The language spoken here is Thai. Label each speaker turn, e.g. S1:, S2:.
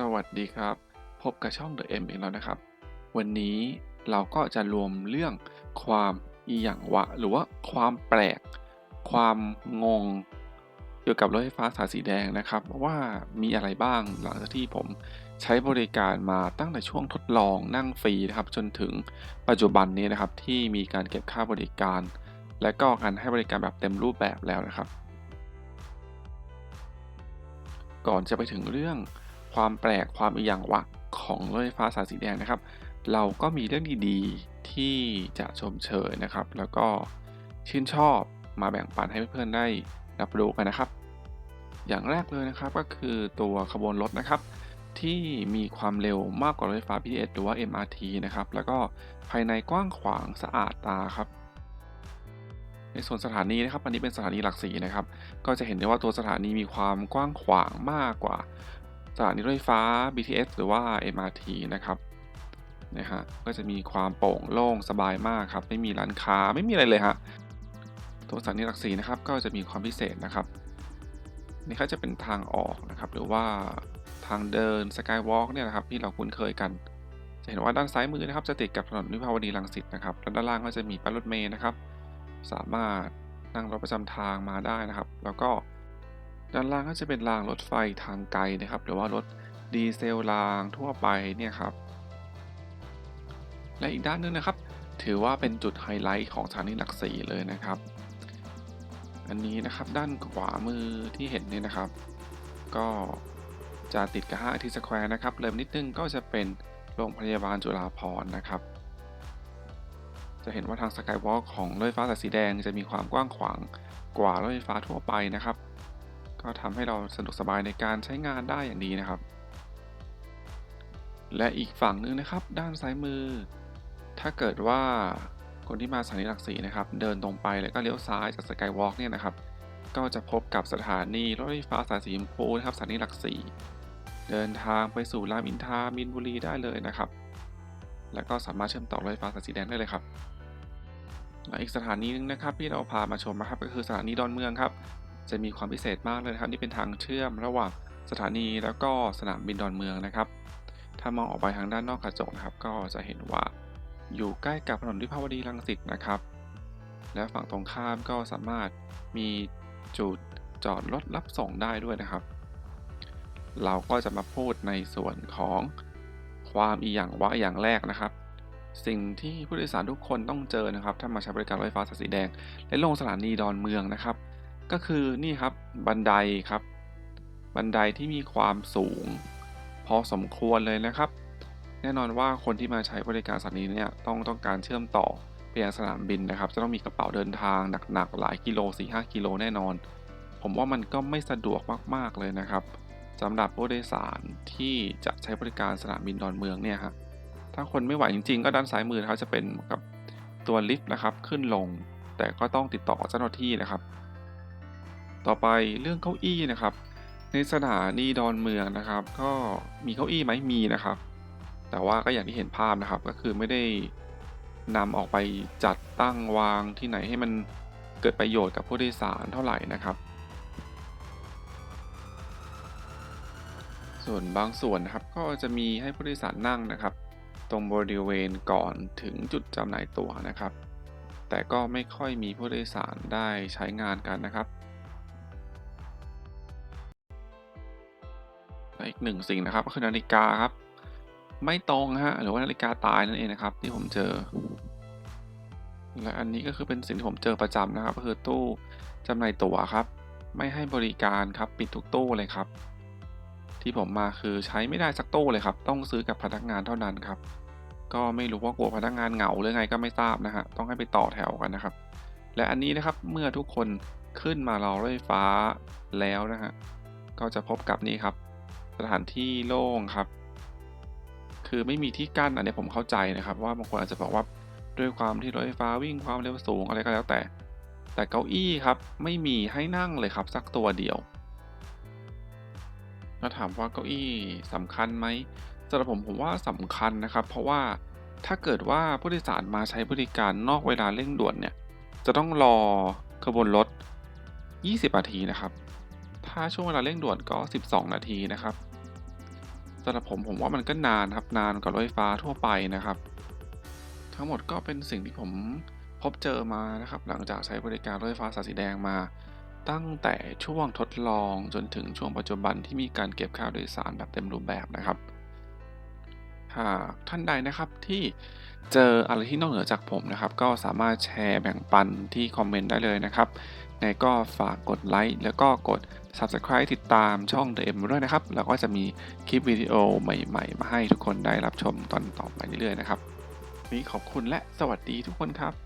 S1: สวัสดีครับ พบกับช่อง The M อีกแล้วนะครับ วันนี้เราก็จะรวมเรื่องความอีหยังวะ หรือว่าความแปลก ความงง เกี่ยวกับรถไฟฟ้าสายสีแดงนะครับ ว่ามีอะไรบ้างหลังจากที่ผมใช้บริการมาตั้งแต่ช่วงทดลองนั่งฟรีนะครับ จนถึงปัจจุบันนี้นะครับ ที่มีการเก็บค่าบริการ และก็การให้บริการแบบเต็มรูปแบบแล้วนะครับ ก่อนจะไปถึงเรื่อง ความแปลกความอีหยังวะของรถไฟฟ้าสายสีแดงนะครับ เราก็มีเรื่องดีๆที่จะชมเชยนะครับ แล้วก็ชื่นชอบมาแบ่งปันให้เพื่อนๆได้รับรู้กันนะครับ อย่างแรกเลยนะครับก็คือตัวขบวนรถนะครับ ที่มีความเร็วมากกว่ารถไฟฟ้า BTS หรือว่า MRT นะครับแล้วก็ภายในกว้างขวางสะอาดตาครับในส่วนสถานีนะครับอันนี้เป็นสถานีหลักสีนะครับ ก็จะเห็นได้ว่าตัวสถานีมีความกว้างขวางมากกว่า สถานีรถไฟฟ้า BTS หรือว่า MRT นะครับนะฮะก็จะมีความโปร่งโล่งสบายมากครับ ไม่มีร้านค้าไม่มีอะไรเลยฮะตัวสถานีหลักสีนะครับ ก็จะมีความพิเศษนะครับนี่ก็จะเป็นทางออกนะครับ หรือว่าทางเดินสกายวอล์กเนี่ยนะครับ ที่เราคุ้นเคยกัน จะเห็นว่าด้านซ้ายมือนะครับ จะติดกับถนนวิภาวดีรังสิตนะครับแล้วด้านล่างก็จะมีป้ายรถเมล์นะครับ สามารถนั่งรถประจำทางมาได้นะครับ แล้วก็ ด้านล่างก็จะเป็นรางรถไฟทางไกลนะครับ หรือว่ารถดีเซลรางทั่วไปเนี่ยครับ และอีกด้านนึงนะครับ ถือว่าเป็นจุดไฮไลท์ของสถานีหลักสี่เลยนะครับ อันนี้นะครับด้านขวามือที่เห็นเนี่ยนะครับ ก็จะติดกับห้างทีสแควร์นะครับ เริ่มนิดนึงก็จะเป็นโรงพยาบาลจุฬาภรณ์นะครับ จะเห็นว่าทางสกายวอล์กของรถไฟฟ้าสายสีแดงจะมีความกว้างขวางกว่ารถไฟฟ้าทั่วไปนะครับ ก็ทำให้เราสะดวกสบายในการใช้งานได้อย่างดีนะครับ และอีกฝั่งนึงนะครับ ด้านซ้ายมือ ถ้าเกิดว่าคนที่มาสถานีหลักสีนะครับ เดินตรงไปแล้วก็เลี้ยวซ้ายจากสกายวอล์กเนี่ยนะครับ ก็จะพบกับสถานีรถไฟฟ้าสายสีชมพูนะครับสถานีหลักสี่เดินทางไปสู่รามอินทรามินบุรีได้เลยนะครับ แล้วก็สามารถเชื่อมต่อรถไฟฟ้าสายสีแดงได้เลยครับและอีกสถานีนึงนะครับที่เราพามาชมนะครับก็คือสถานีดอนเมืองครับ จะมีความพิเศษมากเลยนะครับ นี่เป็นทางเชื่อมระหว่างสถานีแล้วก็สนามบินดอนเมืองนะครับ ถ้ามองออกไปทางด้านนอกกระจกนะครับ ก็จะเห็นว่าอยู่ใกล้กับถนนวิภาวดีรังสิตนะครับ และฝั่งตรงข้ามก็สามารถมีจุดจอดรถรับส่งได้ด้วยนะครับ เราก็จะมาพูดในส่วนของความอีหยังวะอย่างแรกนะครับ สิ่งที่ผู้โดยสารทุกคนต้องเจอนะครับ ถ้ามาใช้บริการรถไฟฟ้าสายสีแดง และลงสถานีดอนเมืองนะครับ ก็คือนี่ครับบันไดครับ บันไดที่มีความสูง พอสมควรเลยนะครับ แน่นอนว่าคนที่มาใช้บริการสถานีเนี่ยต้องต้องการเชื่อมต่อไปยังสนามบินนะครับ จะต้องมีกระเป๋าเดินทางหนักๆหลายกิโล 4-5 กิโลแน่นอน ผมว่ามันก็ไม่สะดวกมากๆเลยนะครับสำหรับผู้โดยสารที่จะใช้บริการสนามบินดอนเมืองเนี่ยครับถ้าคนไม่ไหวจริงๆ ก็ด้านซ้ายมือนะครับจะเป็นกับตัวลิฟต์นะครับขึ้นลง แต่ก็ต้องติดต่อเจ้าหน้าที่นะครับ ต่อไปเรื่องเก้าอี้นะครับ ในสถานีดอนเมืองนะครับ ก็มีเก้าอี้ไหมมีนะครับ แต่ว่าก็อย่างที่เห็นภาพนะครับก็คือไม่ได้นำออกไปจัดตั้งวางที่ไหนให้มันเกิดประโยชน์กับผู้โดยสารเท่าไหร่นะครับ ส่วนบางส่วนนะครับก็จะมีให้ผู้โดยสารนั่งนะครับ ตรงบริเวณก่อนถึงจุดจำหน่ายตั๋วนะครับ แต่ก็ไม่ค่อยมีผู้โดยสารได้ใช้งานกันนะครับ หนึ่งสิ่งนะครับ ก็คือนาฬิกาครับ ไม่ตรงฮะหรือว่านาฬิกาตายนั่นเองนะครับ ที่ผมเจอ และอันนี้ก็คือเป็นสิ่งที่ผมเจอประจำนะครับ ก็คือตู้จำหน่ายตั๋วครับ ไม่ให้บริการครับปิดทุกตู้เลยครับ ที่ผมมาคือใช้ไม่ได้สักตู้เลยครับ ต้องซื้อกับพนักงานเท่านั้นครับ ก็ไม่รู้ว่ากลัวพนักงานเหงาหรือไงก็ไม่ทราบนะฮะต้องให้ไปต่อแถวกันนะครับ และอันนี้นะครับเมื่อทุกคนขึ้นมารอรถไฟฟ้าแล้วนะฮะก็จะพบกับนี่ครับ สถานที่โล่งครับ คือไม่มีที่กั้นอันนี้ผมเข้าใจนะครับ ว่าบางคนอาจจะบอกว่าด้วยความที่รถไฟฟ้าวิ่งความเร็วสูงอะไรก็แล้วแต่ แต่เก้าอี้ครับ ไม่มีให้นั่งเลยครับสักตัวเดียวถ้าถามว่าเก้าอี้สำคัญไหมสำหรับผมผมว่าสำคัญนะครับ เพราะว่าถ้าเกิดว่าผู้โดยสารมาใช้บริการนอกเวลาเร่งด่วนเนี่ยจะต้องรอขบวนรถ 20 นาทีนะครับ ถ้าช่วงเวลาเร่งด่วนก็ 12 นาทีนะครับ สำหรับผมผมว่ามันก็นานครับนานกว่ารถไฟฟ้าทั่วไปนะครับ ทั้งหมดก็เป็นสิ่งที่ผมพบเจอมานะครับ หลังจากใช้บริการรถไฟฟ้าสายสีแดงมา ตั้งแต่ช่วงทดลองจนถึงช่วงปัจจุบันที่มีการเก็บค่าโดยสารแบบเต็มรูปแบบนะครับ หากท่านใดนะครับที่เจออะไรที่นอกเหนือจากผมนะครับ ก็สามารถแชร์แบ่งปันที่คอมเมนต์ได้เลยนะครับในก็ฝากกดไลค์แล้วก็กด Subscribe ติดตามช่อง The M ด้วยนะครับ แล้วก็จะมีคลิปวิดีโอใหม่ๆ มาให้ทุกคนได้รับชมตอนต่อไปเรื่อยๆนะครับนนี้ขอบคุณและสวัสดีทุกคนครับ